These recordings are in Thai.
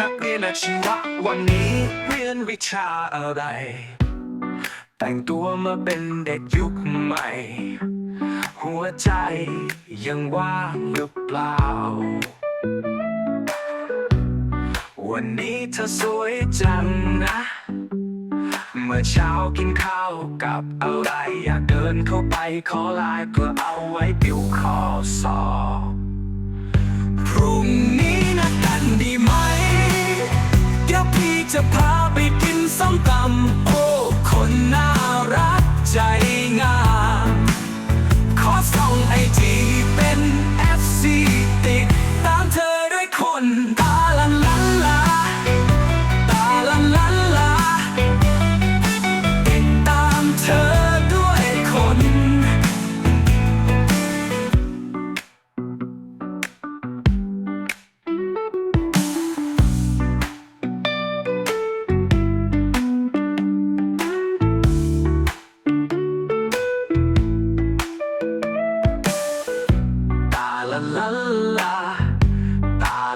นักเรียนอาชีวะวันนี้เรียนวิชาอะไร แต่งตัวมาเป็นเด็กยุคใหม่ หัวใจยังว่างหรือเปล่า วันนี้เธอสวยจังนะ เมื่อเช้ากินข้าวกับอะไร อยากเดินเข้าไปขอลน์เพื่อเอาไว้ติวข้อสอบ จะพาไปกินส้มตำโอ้คนน่ารักใจงาม ขอส่องไอจีเป็น FC ติดตามเธอด้วยคนตา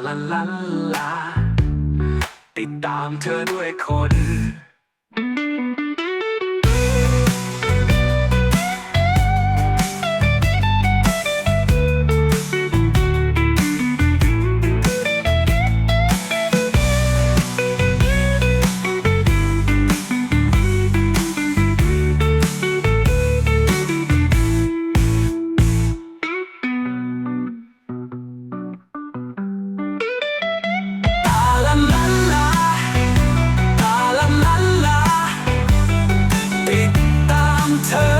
ลาลาลาติดตามเธอด้วยคน turn